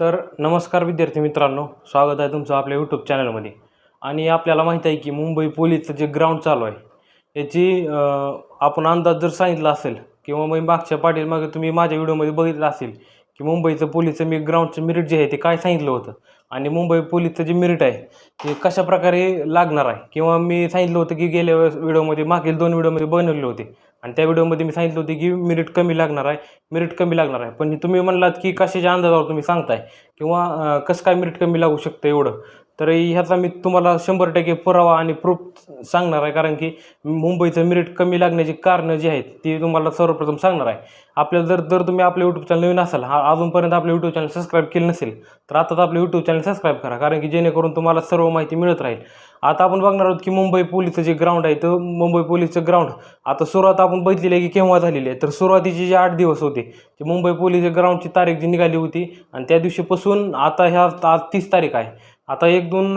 तर नमस्कार विद्यार्थी मित्रांनो स्वागत आहे तुमचं आपल्या यूट्यूब चॅनलमध्ये आणि आपल्याला माहीत आहे की मुंबई पोलीसचं जे ग्राउंड चालू आहे याची आपण अंदाज जर सांगितला असेल किंवा मग मागच्या पाठीमागे तुम्ही माझ्या व्हिडिओमध्ये बघितलं असेल की मुंबईचं पोलीसचं मी ग्राउंडचं मेरिट जे आहे ते काय सांगितलं होतं? आणि मुंबई पोलीसचं जे मेरिट आहे ते कशा प्रकारे लागणार आहे? किंवा मी सांगितलं होतं की गेल्या वेळेस व्हिडिओमध्ये मागील दोन व्हिडिओमध्ये बनवले होते. आणि त्या व्हिडिओमध्ये मी सांगितलं होते की मेरिट कमी लागणार आहे मेरिट कमी लागणार आहे. पण तुम्ही म्हणलात की कशाच्या अंदाजावर तुम्ही सांगताय? किंवा कसं काय मेरिट कमी लागू शकतं एवढं? तर ह्याचा मी तुम्हाला शंभर टक्के पुरावा आणि प्रूफ सांगणार आहे. कारण की मुंबईचं मेरिट कमी लागण्याची कारणं जी आहेत ती तुम्हाला सर्वप्रथम सांगणार आहे. आपल्याला जर जर तुम्ही आपलं यूट्यूब चॅनल नवीन असाल हा अजूनपर्यंत आपलं यूट्यूब चॅनल सबस्क्राईब केलं नसेल तर आताच आपलं यूट्यूब चॅनल सबस्क्राईब करा. कारण की जेणेकरून तुम्हाला सर्व माहिती मिळत राहील. आता आपण बघणार आहोत की मुंबई पोलीसचं जे ग्राउंड आहे तर मुंबई पोलीसचं ग्राउंड आता सुरुवात आपण बघितलेली आहे की केव्हा झालेली आहे. तर सुरुवातीचे जे आठ दिवस होते ते मुंबई पोलीस ग्राउंडची तारीख जी निघाली होती आणि त्या दिवशीपासून आता ह्या आज तीस तारीख आहे. आता एक दोन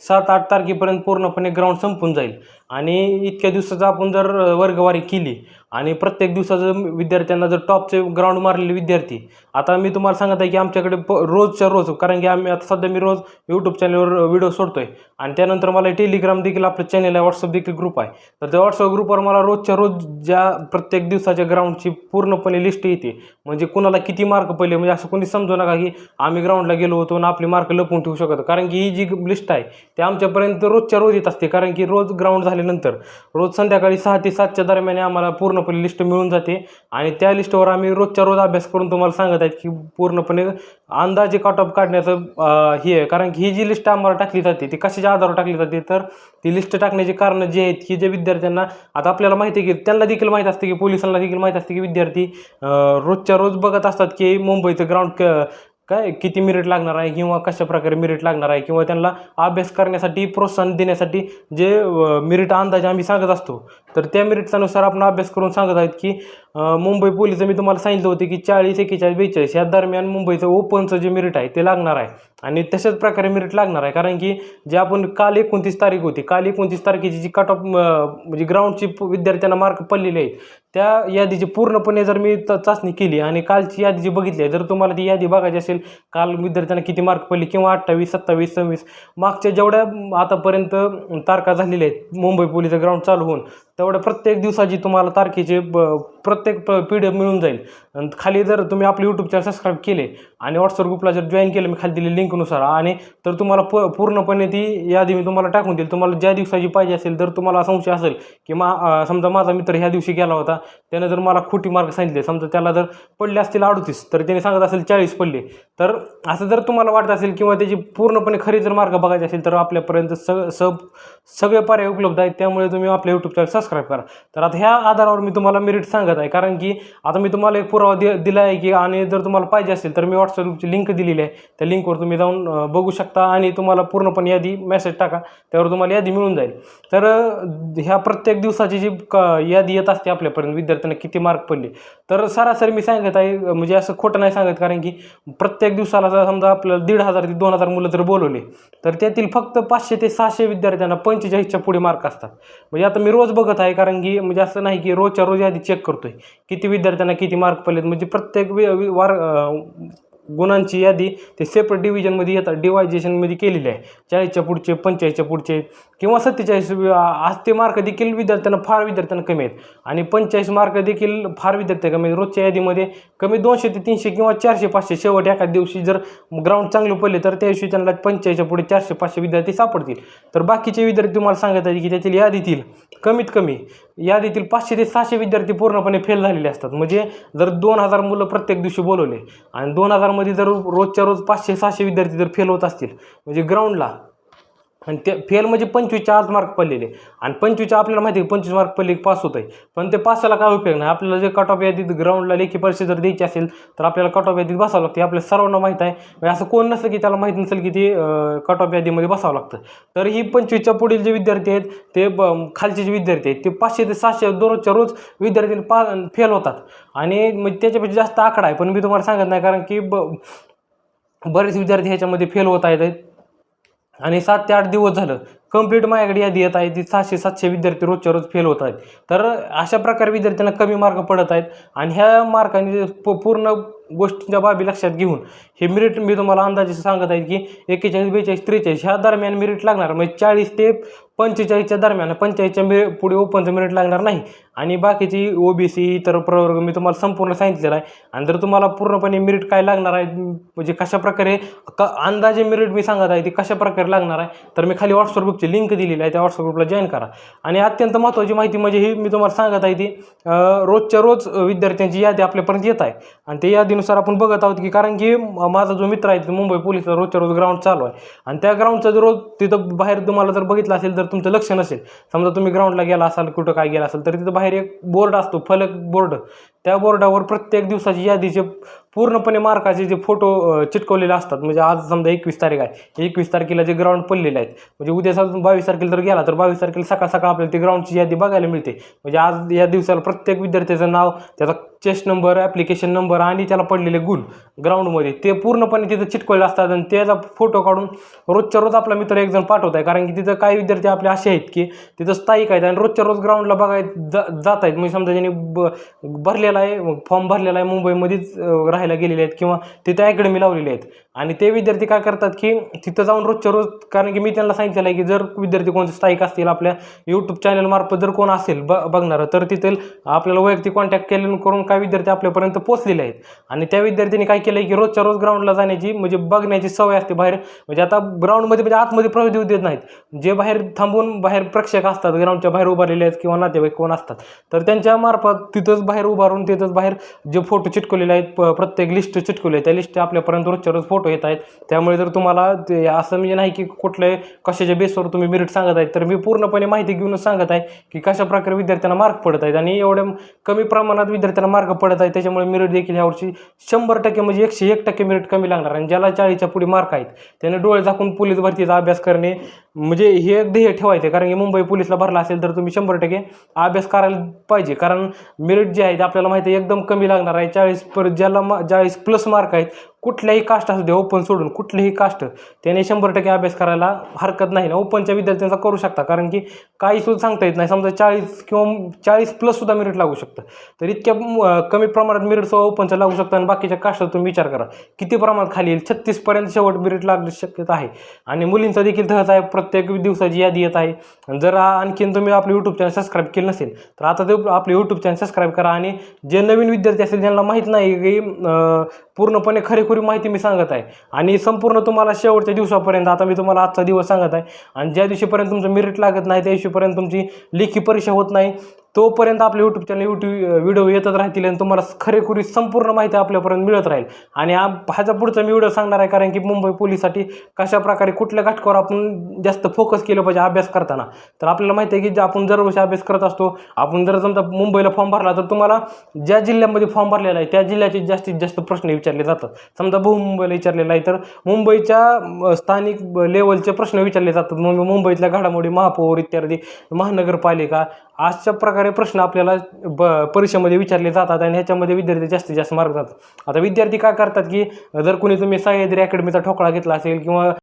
सात आठ तारखेपर्यंत पूर्णपणे ग्राउंड संपून जाईल. आणि इतक्या दिवसाचं आपण जर वर्गवारी केली आणि प्रत्येक दिवसाचं विद्यार्थ्यांना जर टॉपचे ग्राउंड मारलेले विद्यार्थी आता मी तुम्हाला सांगत आहे की आमच्याकडे प रोजच्या रोज कारण की आम्ही आता सध्या मी रोज यूट्यूब चॅनलवर व्हिडिओ सोडतो आहे आणि त्यानंतर मला टेलिग्राम देखील आपलं चॅनल आहे व्हॉट्सअप देखील ग्रुप आहे. तर त्या व्हॉट्सअप ग्रुपवर मला रोजच्या रोज ज्या प्रत्येक दिवसाच्या ग्राउंडची पूर्णपणे लिस्ट येते म्हणजे कुणाला किती मार्क पहिले म्हणजे असं कोणी समजू नका की आम्ही ग्राउंडला गेलो होतो आणि आपले मार्क लपवून ठेवू शकतो. कारण की ही जी लिस्ट आहे ती आमच्यापर्यंत रोजच्या रोज येत असते. कारण की रोज ग्राउंड झाल्यानंतर रोज संध्याकाळी सहा ते सातच्या दरम्यान आम्हाला पूर्ण पूर्णपणे लिस्ट मिळून जाते. आणि त्या लिस्टवर आम्ही रोजच्या रोज अभ्यास करून तुम्हाला सांगत आहेत की पूर्णपणे अंदाजे कट ऑफ काढण्याचं हे आहे. कारण की ही जी लिस्ट आम्हाला टाकली जाते ती कशाच्या आधारावर टाकली जाते? तर ती लिस्ट टाकण्याची कारणं जी आहेत की जे विद्यार्थ्यांना आता आपल्याला माहिती आहे की त्यांना देखील माहीत असते की पोलिसांना देखील माहीत असते की विद्यार्थी रोजच्या रोज बघत असतात की मुंबईचं ग्राउंड क काय किती मिनिट लागणार आहे किंवा कशा प्रकारे मिरिट लागणार आहे किंवा त्यांना अभ्यास करण्यासाठी प्रोत्साहन देण्यासाठी जे मिरिट अंदाजे आम्ही सांगत असतो. तर त्या मिरिटच्यानुसार आपण अभ्यास करून सांगत आहेत की मुंबई पोलीसचं मी तुम्हाला सांगितलं होतं की चाळीस एकेचाळीस बेचाळीस या दरम्यान मुंबईचं ओपनचं जे मिरिट आहे ते लागणार आहे. आणि तशाच प्रकारे मिरिट लागणार आहे. कारण की जे आपण काल एकोणतीस तारीख होती काल एकोणतीस तारखेची जी कट ऑफ म्हणजे ग्राउंडची विद्यार्थ्यांना मार्क पडलेले आहेत त्या यादीची पूर्णपणे जर मी त चाचणी केली आणि कालची यादी जी बघितली आहे जर तुम्हाला ती यादी बघायची असेल काल विद्यार्थ्यांना किती मार्क पडले किंवा अठ्ठावीस सत्तावीस सव्वीस मागच्या जेवढ्या आतापर्यंत तारखा झालेल्या आहेत मुंबई पोलीसचं ग्राउंड चालू होऊन तेवढ्या प्रत्येक दिवसाची तुम्हाला तारखेचे ब प्रत्येक पी डी एफ मिळून जाईल. आणि खाली जर तुम्ही आपले यूट्यूब चॅनल सबस्क्राईब केले आणि व्हॉट्सअप ग्रुपला जर जॉईन केलं मी खाली दिली लिंकनुसार आणि तर तुम्हाला प पूर्णपणे ती यादी मी तुम्हाला टाकून देईल. तुम्हाला ज्या दिवसाची पाहिजे असेल जर तुम्हाला संशय असेल की मा समजा माझा मित्र ह्या दिवशी गेला होता त्याने जर मला खोटी मार्क सांगितले समजा त्याला जर पडले असतील अडतीस तर त्याने सांगत असेल चाळीस पडले तर असं जर तुम्हाला वाटत असेल किंवा त्याची पूर्णपणे खरी जर मार्क बघायचे असेल तर आपल्यापर्यंत सग सब सगळे पर्याय उपलब्ध आहेत. त्यामुळे तुम्ही आपल्या यूट्यूब चॅनल सबस्क्राईब करा. तर आता ह्या आधारावर मी तुम्हाला मेरिट सांगत आहे. कारण की आता मी तुम्हाला एक पुरावा दि दिला आहे की आणि जर तुम्हाला पाहिजे असेल तर मी व्हॉट्सअप ग्रुपची लिंक दिलेली आहे. त्या लिंकवर तुम्ही जाऊन बघू शकता आणि तुम्हाला पूर्णपणे यादी मेसेज टाका. त्यावर तुम्हाला यादी मिळून जाईल. तर ह्या प्रत्येक दिवसाची जी क यादी येत असते आपल्यापर्यंत विद्यार्थ्यांना किती मार्क पडले. तर सरासरी मी सांगत आहे म्हणजे असं खोटं नाही सांगत. कारण की प्रत्येक दिवसाला जर समजा आपल्याला दीड हजार ते दोन हजार मुलं जर बोलवले तर त्यातील फक्त पाचशे ते सहाशे विद्यार्थ्यांना पंचेचाळीसच्या पुढे मार्क असतात. म्हणजे आता मी रोज बघत आहे कारण की म्हणजे असं नाही की रोजच्या रोज यादी चेक करतो आहे किती विद्यार्थ्यांना किती मार्क पडलेत? म्हणजे प्रत्येक वि- वार गुणांची यादी ते सेपरेट डिव्हिजनमध्ये येतात. डिवायजेशनमध्ये केलेली आहे. चाळीसच्या पुढचे पंचेचाळीसच्या पुढचे किंवा सत्तेचाळीस आज ते मार्क देखील विद्यार्थ्यांना फार विद्यार्थ्यांना कमी आहेत. आणि पंचेचाळीस मार्क देखील फार विद्यार्थी कमी आहेत. रोजच्या यादीमध्ये कमी दोनशे ते तीनशे किंवा चारशे पाचशे शेवट एका दिवशी जर ग्राउंड चांगलं पडले तर त्या दिवशी त्यांना पंचेचाळीसच्या पुढे चारशे पाचशे विद्यार्थी सापडतील. तर बाकीचे विद्यार्थी तुम्हाला सांगत आहे की त्यातील यादीतील कमीत कमी यादीतील पाचशे ते सहाशे विद्यार्थी पूर्णपणे फेल झालेले असतात. म्हणजे जर दोन हजार मुलं प्रत्येक दिवशी बोलवले आणि दोन हजारमध्ये जर रोजच्या रोज पाचशे सहाशे विद्यार्थी जर फेल होत असतील म्हणजे ग्राउंडला आणि ते फेल म्हणजे पंचवीसच्या आज मार्क पडलेले. आणि पंचवीसच्या आपल्याला माहिती आहे पंचवीस मार्क पडले की पास होत आहे पण ते पासाला काय उपयोग नाही? आपल्याला जे कट ऑफ यादीत ग्राउंडला लेखी परीक्षा जर द्यायची असेल तर आपल्याला कट ऑफ यादीत बसावं लागते. आपल्या सर्वांना माहीत आहे. म्हणजे असं कोण नसतं की त्याला माहीत नसेल की ते कट ऑफ यादीमध्ये बसावं लागतं. तर ही पंचवीसच्या पुढील जे विद्यार्थी आहेत ते ब खालचे जे विद्यार्थी आहेत ते पाचशे ते सहाशे दररोजच्या रोज विद्यार्थी पा फेल होतात. आणि म्हणजे त्याच्यापेक्षा जास्त आकडा आहे. पण मी तुम्हाला सांगत नाही कारण की ब बरेच विद्यार्थी ह्याच्यामध्ये फेल होत आहेत. आणि सात ते आठ दिवस झालं कंप्लीट माझ्याकडे यादी येत आहे ती सहाशे सातशे विद्यार्थी रोजच्या रोज फेल होत आहेत. तर अशा प्रकारे विद्यार्थ्यांना कमी मार्क पडत आहेत आणि ह्या मार्काने प- पूर्ण गोष्टींच्या बाबी लक्षात घेऊन हे मेरिट मी तुम्हाला अंदाजे सांगत आहे की एक्केचाळीस बेचाळीस त्रेचाळीस ह्या दरम्यान मेरिट लागणार म्हणजे चाळीस ते पंचेचाळीसच्या दरम्यान पंचेचाळीसच्या मिर पुढे ओपनचं मिनिट लागणार नाही. आणि बाकीची ओ बी सी इतर प्रवर्ग मी तुम्हाला संपूर्ण सांगितलेलं आहे. आणि जर तुम्हाला पूर्णपणे मिरिट काय लागणार आहे म्हणजे कशा प्रकारे क अंदाजे मिरिट मी सांगत आहे ती कशा प्रकारे लागणार आहे तर मी खाली व्हॉट्सअप ग्रुपची लिंक दिलेली आहे त्या व्हॉट्सअप ग्रुपला जॉईन करा. आणि अत्यंत महत्त्वाची माहिती म्हणजे ही मी तुम्हाला सांगत आहे ती रोजच्या रोज विद्यार्थ्यांची यादी आपल्यापर्यंत येत आहे. आणि त्या यादीनुसार आपण बघत आहोत की कारण की माझा जो मित्र आहे तो मुंबई पोलीसला रोजच्या रोज ग्राउंड चालू आहे. आणि त्या ग्राउंडचा जर रोज तिथं बाहेर तुम्हाला जर बघितलं असेल तर तुमचं लक्ष नसेल समजा तुम्ही ग्राउंडला गेला असाल कुठं काय गेला असाल तर तिथं बाहेर एक बोर्ड असतो फलक बोर्ड त्या बोर्डावर प्रत्येक दिवसाची यादीचे पूर्णपणे मार्काचे जे फोटो चिटकवलेले असतात. म्हणजे आज समजा एकवीस तारीख आहे. एकवीस तारखेला जे ग्राउंड पडलेले आहेत. म्हणजे उद्या समजा बावीस तारखेला जर गेला तर बावीस तारखेला सकाळ सकाळ आपल्याला ती ग्राउंडची यादी बघायला मिळते. म्हणजे आज या दिवसाला प्रत्येक विद्यार्थ्याचं नाव त्याचा चेस्ट नंबर ॲप्लिकेशन नंबर आणि त्याला पडलेले गुण ग्राउंडमध्ये ते पूर्णपणे तिथं चिटकवले असतात आणि त्याचा फोटो काढून रोजच्या रोज आपला मित्र एक जण पाठवत आहे. कारण की तिथं काही विद्यार्थी आपले असे आहेत की तिथं स्थायिक आहेत आणि रोजच्या रोज ग्राउंडला बघायला जा जात आहेत. म्हणजे समजा ज्यांनी ब भरलेला आहे फॉर्म भरलेला आहे मुंबईमध्येच राहायला गेलेले आहेत किंवा तिथं अकॅडमी लावलेली आहेत. आणि ते विद्यार्थी काय करतात की तिथं जाऊन रोजच्या रोज कारण की मी त्यांना सांगितलेलं आहे की जर विद्यार्थी कोणते स्थायिक असतील आपल्या यूट्यूब चॅनलमार्फत जर कोण असेल ब बघणारं तर तिथे आपल्याला वैयक्तिक कॉन्टॅक्ट केले करून काय विद्यार्थी आपल्यापर्यंत पोचलेले आहेत. आणि त्या विद्यार्थ्यांनी काय केलं आहे की रोजच्या रोज ग्राउंडला जाण्याची म्हणजे बघण्याची सवय असते बाहेर. म्हणजे आता ग्राउंडमध्ये म्हणजे आतमध्ये प्रवेश देऊ देत नाहीत. जे बाहेर थांबून बाहेर प्रेक्षक असतात ग्राउंडच्या बाहेर उभारलेले आहेत किंवा नातेवाईक कोण असतात. तर त्यांच्या मार्फत तिथंच बाहेर उभारून तिथंच बाहेर जे फोटो चिटकवलेले आहेत प्रत्येक लिस्ट चिटकवले आहे त्या लिस्ट आपल्यापर्यंत रोजच्या रोज फोटो येत आहेत त्यामुळे जर तुम्हाला ते असं म्हणजे नाही की कुठल्याही कशाच्या बेसवर तुम्ही मेरिट सांगत आहेत तर मी पूर्णपणे माहिती घेऊनच सांगत आहे की कशा प्रकारे विद्यार्थ्यांना मार्क पडत आहेत. आणि एवढ्या कमी प्रमाणात विद्यार्थ्यांना मार्क पडत आहेत त्याच्यामुळे मेरिट देखील यावर्षी शंभर टक्के म्हणजे एकशे एक टक्के मेरिट कमी लागणार आणि ज्याला चाळीसच्या पुढे मार्क आहेत त्याने डोळे झाकून पोलीस भरतीचा अभ्यास करणे म्हणजे हे एक ध्येय ठेवायचं कारण की मुंबई पोलीसला भरला असेल तर तुम्ही शंभर टक्के अभ्यास करायला पाहिजे. कारण मेरिट जे आहे ते आपल्याला माहिती आहे एकदम कमी लागणार आहे. चाळीस पर ज्याला मा चाळीस प्लस मार्क आहेत कुठल्याही कास्ट असू दे ओपन सोडून कुठलीही कास्ट त्याने शंभर टक्के अभ्यास करायला हरकत नाही. ना ओपनच्या विद्यार्थ्यांचा करू शकता कारण की काही सुद्धा सांगता येत नाही. समजा चाळीस किंवा चाळीस प्लस सुद्धा मेरिट लागू शकतं. तर इतक्या कमी प्रमाणात मिरिट सुद्धा ओपनचा लागू शकतं. आणि बाकीच्या कास्टचा तुम्ही विचार करा किती प्रमाणात खाली येईल? छत्तीसपर्यंत शेवट मेरिट लागण्याची शक्यता आहे. आणि मुलींचा देखील तहच आहे. प्रत्येक दिवसाची यादी येत आहे. जर आणखीन तुम्ही आपलं यूट्यूब चॅनल सबस्क्राईब केलं नसेल तर आता ते आपलं यूट्यूब चॅनल सबस्क्राईब करा. आणि जे नवीन विद्यार्थी असेल ज्यांना माहीत नाही की पूर्णपणे खरेखुरी माहिती मी सांगत आहे. आणि संपूर्ण तुम्हाला शेवटच्या दिवसापर्यंत आता मी तुम्हाला आजचा दिवस सांगत आहे. आणि ज्या दिवशीपर्यंत तुमचं मेरिट लागत नाही त्या दिवशीपर्यंत तुमची लेखी परीक्षा होत नाही. तोपर्यंत आपल्या यूट्यूब चॅनल यूट्यूब व्हिडिओ येतच राहतील आणि तुम्हाला खरेखुरी संपूर्ण माहिती आपल्यापर्यंत मिळत राहील. आणि ह्याचा पुढचा मी व्हिडिओ सांगणार आहे कारण की मुंबई पोलिससाठी कशा प्रकारे कुठल्या घटकावर आपण जास्त फोकस केलं पाहिजे अभ्यास करताना. तर आपल्याला माहिती आहे की आपण दरवर्षी अभ्यास करत असतो आपण जर समजा मुंबईला फॉर्म भरला तर तुम्हाला ज्या जिल्ह्यामध्ये फॉर्म भरलेला आहे त्या जिल्ह्याचे जास्तीत जास्त प्रश्न विचारले जातात. समजा बहुमुंबईला विचारलेला आहे तर मुंबईच्या स्थानिक लेवलचे प्रश्न विचारले जातात. मुंबईतल्या घडामोडी महापौर इत्यादी महानगरपालिका अशा प्रकारे प्रश्न आपल्याला ब परीक्षेमध्ये विचारले जातात आणि ह्याच्यामध्ये विद्यार्थी जास्तीत जास्त मार्क जातात आता विद्यार्थी काय करतात की जर कोणी तुम्ही सह्याद्री अकॅडमीचा ठोकळा घेतला असेल किंवा